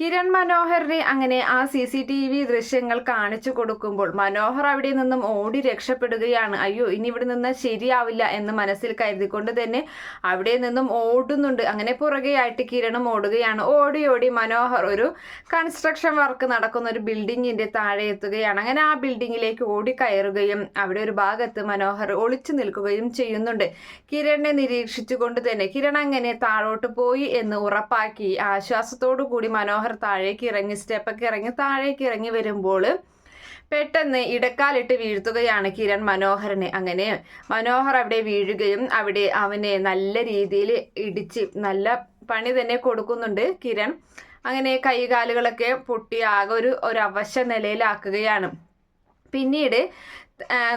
കിരൺ മനോഹറിനെ അങ്ങനെ ആ C C T V ദൃശ്യങ്ങൾ കാണിച്ചു കൊടുക്കുമ്പോൾ മനോഹർ അവിടെ നിന്നും ഓടി രക്ഷപ്പെടുകയാണ്. അയ്യോ ഇനി ഇവിടെ നിന്ന് ശരിയാവില്ല എന്ന് മനസ്സിൽ കരുതിക്കൊണ്ട് തന്നെ അവിടെ നിന്നും ഓടുന്നുണ്ട്. അങ്ങനെ പുറകെയായിട്ട് കിരണും ഓടുകയാണ്. ഓടി ഓടി മനോഹർ ഒരു കൺസ്ട്രക്ഷൻ വർക്ക് നടക്കുന്ന ഒരു ബിൽഡിങ്ങിന്റെ താഴെ എത്തുകയാണ്. അങ്ങനെ ആ ബിൽഡിങ്ങിലേക്ക് ഓടി കയറുകയും അവിടെ ഒരു ഭാഗത്ത് മനോഹർ ഒളിച്ചു നിൽക്കുകയും ചെയ്യുന്നുണ്ട്. കിരണിനെ നിരീക്ഷിച്ചുകൊണ്ട് തന്നെ കിരൺ അങ്ങനെ താഴോട്ട് പോയി? എന്ന് ഉറപ്പാക്കി ആശ്വാസത്തോടു കൂടി മനോഹർ താഴേക്ക് ഇറങ്ങി സ്റ്റെപ്പൊക്കെ ഇറങ്ങി താഴേക്ക് ഇറങ്ങി വരുമ്പോൾ പെട്ടെന്ന് ഇടക്കാലിട്ട് വീഴ്ത്തുകയാണ് കിരൺ മനോഹരനെ. അങ്ങനെ മനോഹർ അവിടെ വീഴുകയും അവിടെ അവനെ നല്ല രീതിയിൽ ഇടിച്ച് നല്ല പണി തന്നെ കൊടുക്കുന്നുണ്ട് കിരൺ. അങ്ങനെ കൈകാലുകളൊക്കെ പൊട്ടി ആകെ ഒരു ഒരു അവശ നിലയിലാക്കുകയാണ്. പിന്നീട്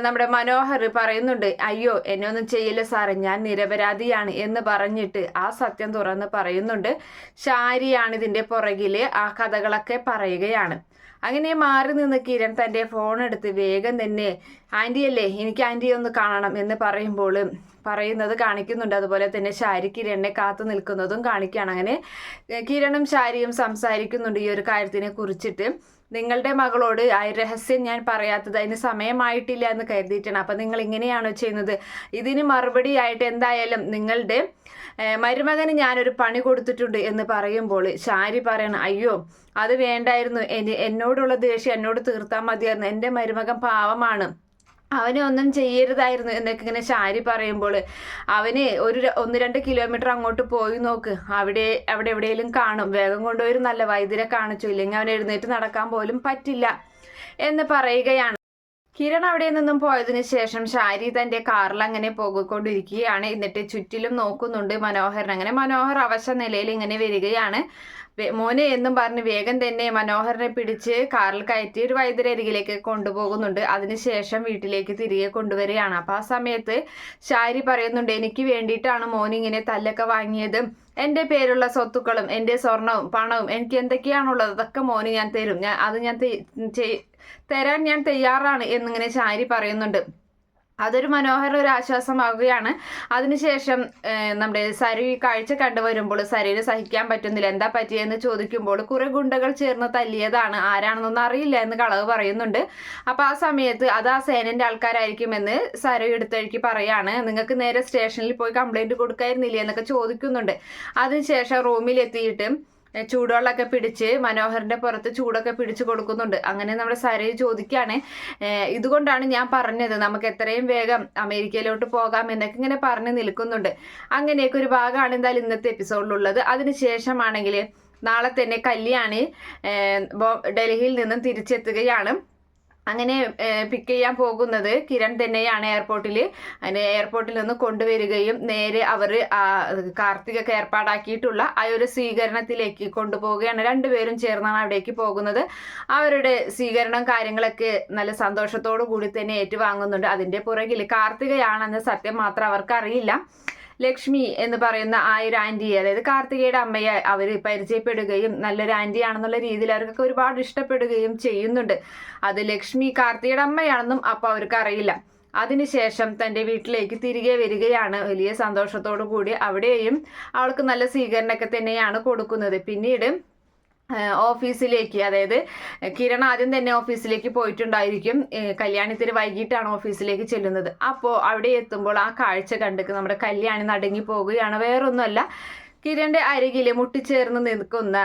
നമ്മുടെ മനോഹർ പറയുന്നുണ്ട് അയ്യോ എന്നെ ഒന്നും ചെയ്യില്ല സാറേ ഞാൻ നിരപരാധിയാണ് എന്ന് പറഞ്ഞിട്ട് ആ സത്യം തുറന്ന് പറയുന്നുണ്ട്. ഷാരിയാണ് ഇതിന്റെ പുറകിൽ ആ കഥകളൊക്കെ പറയുകയാണ്. അങ്ങനെ മാറി നിന്ന് കിരൺ തന്റെ ഫോൺ എടുത്ത് വേഗം തന്നെ ആന്റിയല്ലേ എനിക്ക് ആന്റിയെ ഒന്ന് കാണണം എന്ന് പറയുമ്പോൾ പറയുന്നത് കാണിക്കുന്നുണ്ട്. അതുപോലെ തന്നെ ശാരി കിരണിനെ കാത്തു നിൽക്കുന്നതും കാണിക്കുകയാണ്. അങ്ങനെ കിരണും ശാരിയും സംസാരിക്കുന്നുണ്ട് ഈ ഒരു കാര്യത്തിനെ കുറിച്ചിട്ട്. നിങ്ങളുടെ മകളോട് ആ രഹസ്യം ഞാൻ പറയാത്തത് അതിന് സമയമായിട്ടില്ല എന്ന് കരുതിയിട്ടാണ്. അപ്പം നിങ്ങൾ ഇങ്ങനെയാണോ ചെയ്യുന്നത്? ഇതിന് മറുപടിയായിട്ട് എന്തായാലും നിങ്ങളുടെ മരുമകന് ഞാനൊരു പണി കൊടുത്തിട്ടുണ്ട് എന്ന് പറയുമ്പോൾ ശാരി പറയണം അയ്യോ അത് വേണ്ടായിരുന്നു. എന്നോടുള്ള ദേഷ്യം എന്നോട് തീർത്താൽ മതിയായിരുന്നു. എന്റെ മരുമകൻ പാവമാണ്. അവനെ ഒന്നും ചെയ്യരുതായിരുന്നു. എന്നൊക്കെ ഇങ്ങനെ ശാരി പറയുമ്പോൾ അവന് ഒരു ഒന്ന് രണ്ട് കിലോമീറ്റർ അങ്ങോട്ട് പോയി നോക്ക്. അവിടെ അവിടെ എവിടെയെങ്കിലും കാണും. വേഗം കൊണ്ടുപോയി നല്ല വൈദ്യരെ കാണിച്ചു. ഇല്ലെങ്കിൽ അവൻ എഴുന്നേറ്റ് നടക്കാൻ പോലും പറ്റില്ല എന്ന് പറയുകയാണ്. കിരൺ അവിടെ നിന്നും പോയതിനു ശേഷം ഷാരി തന്റെ കാറിൽ അങ്ങനെ പോകൊണ്ടിരിക്കുകയാണ് എന്നിട്ട് ചുറ്റിലും നോക്കുന്നുണ്ട് മനോഹരൻ. അങ്ങനെ മനോഹർ അവശ നിലയിൽ ഇങ്ങനെ വരികയാണ്. മോനെ എന്നും പറഞ്ഞ് വേഗം തന്നെ മനോഹരനെ പിടിച്ച് കാറിൽ കയറ്റി ഒരു വൈദ്യരരികിലേക്ക് കൊണ്ടുപോകുന്നുണ്ട്. അതിനുശേഷം വീട്ടിലേക്ക് തിരികെ കൊണ്ടുവരികയാണ്. അപ്പോൾ ആ സമയത്ത് ഷാരി പറയുന്നുണ്ട് എനിക്ക് വേണ്ടിയിട്ടാണ് മോൻ ഇങ്ങനെ തല്ലൊക്കെ വാങ്ങിയത്. എന്റെ പേരുള്ള സ്വത്തുക്കളും എന്റെ സ്വർണവും പണവും എനിക്ക് എന്തൊക്കെയാണുള്ളത് അതൊക്കെ മോന് ഞാൻ തരും. ഞാൻ അത് ഞാൻ തരാൻ ഞാൻ തയ്യാറാണ് എന്നിങ്ങനെ ഷാരി പറയുന്നുണ്ട്. അതൊരു മനോഹര ഒരു ആശ്വാസമാവുകയാണ്. അതിനുശേഷം നമ്മുടെ സരി കാഴ്ച കണ്ടുവരുമ്പോൾ സരിന് സഹിക്കാൻ പറ്റുന്നില്ല. എന്താ പറ്റിയെന്ന് ചോദിക്കുമ്പോൾ കുറെ ഗുണ്ടകൾ ചേർന്ന് തല്ലിയതാണ്. ആരാണെന്നൊന്നും അറിയില്ല എന്ന് കളവ് പറയുന്നുണ്ട്. അപ്പോൾ ആ സമയത്ത് അത് ആ സേനന്റെ ആൾക്കാരായിരിക്കുമെന്ന് സരി എടുത്തഴുക്കി പറയാണ്. നിങ്ങൾക്ക് നേരെ സ്റ്റേഷനിൽ പോയി കംപ്ലൈന്റ് കൊടുക്കായിരുന്നില്ലേ എന്നൊക്കെ ചോദിക്കുന്നുണ്ട്. അതിനുശേഷം റൂമിലെത്തിയിട്ട് ചൂടുവെള്ളമൊക്കെ പിടിച്ച് മനോഹറിന്റെ പുറത്ത് ചൂടൊക്കെ പിടിച്ച് കൊടുക്കുന്നുണ്ട്. അങ്ങനെ നമ്മുടെ സരയ് ചോദിക്കുകയാണ് ഇതുകൊണ്ടാണ് ഞാൻ പറഞ്ഞത് നമുക്ക് എത്രയും വേഗം അമേരിക്കയിലോട്ട് പോകാം എന്നൊക്കെ ഇങ്ങനെ പറഞ്ഞു നിൽക്കുന്നുണ്ട്. അങ്ങനെയൊക്കെ ഒരു ഭാഗമാണ് എന്തായാലും ഇന്നത്തെ എപ്പിസോഡിലുള്ളത്. അതിനുശേഷമാണെങ്കിൽ നാളെ തന്നെ കല്യാണി ഡൽഹിയിൽ നിന്നും തിരിച്ചെത്തുകയാണ്. അങ്ങനെ പിക്ക് ചെയ്യാൻ പോകുന്നത് കിരൺ തന്നെയാണ് എയർപോർട്ടിൽ അങ്ങനെ എയർപോർട്ടിൽ നിന്ന് കൊണ്ടുവരികയും നേരെ അവർ കാർത്തികൊക്കെ ഏർപ്പാടാക്കിയിട്ടുള്ള ആ ഒരു സ്വീകരണത്തിലേക്ക് കൊണ്ടുപോവുകയാണ്. രണ്ടുപേരും ചേർന്നാണ് അവിടേക്ക് പോകുന്നത്. അവരുടെ സ്വീകരണം കാര്യങ്ങളൊക്കെ നല്ല സന്തോഷത്തോടു കൂടി തന്നെ ഏറ്റുവാങ്ങുന്നുണ്ട്. അതിന്റെ പുറകിൽ കാർത്തികയാണെന്ന സത്യം മാത്രം അവർക്ക് അറിയില്ല ലക്ഷ്മി എന്ന് പറയുന്ന ആ ഒരു ആന്റിയെ അതായത് കാർത്തികയുടെ അമ്മയെ അവർ പരിചയപ്പെടുകയും നല്ലൊരു ആന്റിയാണെന്നുള്ള രീതിയിൽ അവർക്കൊക്കെ ഒരുപാട് ഇഷ്ടപ്പെടുകയും ചെയ്യുന്നുണ്ട്. അത് ലക്ഷ്മി കാർത്തികയുടെ അമ്മയാണെന്നും അപ്പോൾ അവർക്ക് അറിയില്ല അതിനുശേഷം തന്റെ വീട്ടിലേക്ക് തിരികെ വരികയാണ്. വലിയ സന്തോഷത്തോടു കൂടി അവിടെയും അവൾക്ക് നല്ല സ്വീകരണമൊക്കെ തന്നെയാണ് കൊടുക്കുന്നത്. പിന്നീട് ഓഫീസിലേക്ക് അതായത് കിരൺ ആദ്യം തന്നെ ഓഫീസിലേക്ക് പോയിട്ടുണ്ടായിരിക്കും. കല്യാണിത്തിന് വൈകിട്ടാണ് ഓഫീസിലേക്ക് ചെല്ലുന്നത്. അപ്പോൾ അവിടെ എത്തുമ്പോൾ ആ കാഴ്ച കണ്ടിട്ട് നമ്മുടെ കല്യാണി നടുങ്ങി പോവുകയാണ്. വേറൊന്നുമല്ല കിരണിന്റെ അരികിൽ മുട്ടിച്ചേർന്ന് നിൽക്കുന്ന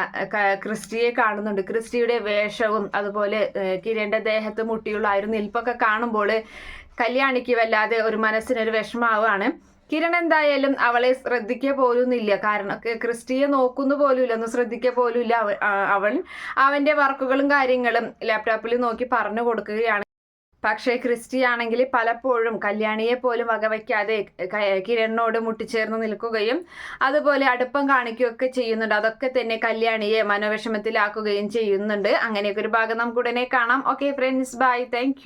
ക്രിസ്റ്റിയെ കാണുന്നുണ്ട്. ക്രിസ്റ്റിയുടെ വേഷവും അതുപോലെ കിരണിന്റെ ദേഹത്ത് മുട്ടിയുള്ള ആ ഒരു നിൽപ്പൊക്കെ കാണുമ്പോൾ കല്യാണിക്ക് വല്ലാതെ ഒരു മനസ്സിനൊരു വിഷമാവാണ് കിരൺ എന്തായാലും അവളെ ശ്രദ്ധിക്കുക പോലുമില്ല കാരണം ക്രിസ്റ്റിയെ നോക്കുന്നു പോലുമില്ല. ഒന്ന് ശ്രദ്ധിക്കുക പോലുമില്ല അവൻ അവന്റെ വർക്കുകളും കാര്യങ്ങളും ലാപ്ടോപ്പിൽ നോക്കി പറഞ്ഞു കൊടുക്കുകയാണ്. പക്ഷേ ക്രിസ്റ്റി ആണെങ്കിൽ പലപ്പോഴും കല്യാണിയെ പോലും വകവയ്ക്കാതെ കിരണിനോട് മുട്ടിച്ചേർന്ന് നിൽക്കുകയും അതുപോലെ അടുപ്പം കാണിക്കുകയൊക്കെ ചെയ്യുന്നുണ്ട്. അതൊക്കെ തന്നെ കല്യാണിയെ മനോവിഷമത്തിലാക്കുകയും ചെയ്യുന്നുണ്ട്. അങ്ങനെയൊക്കെ ഒരു ഭാഗം നമുക്ക് ഉടനെ കാണാം. Okay friends bye thank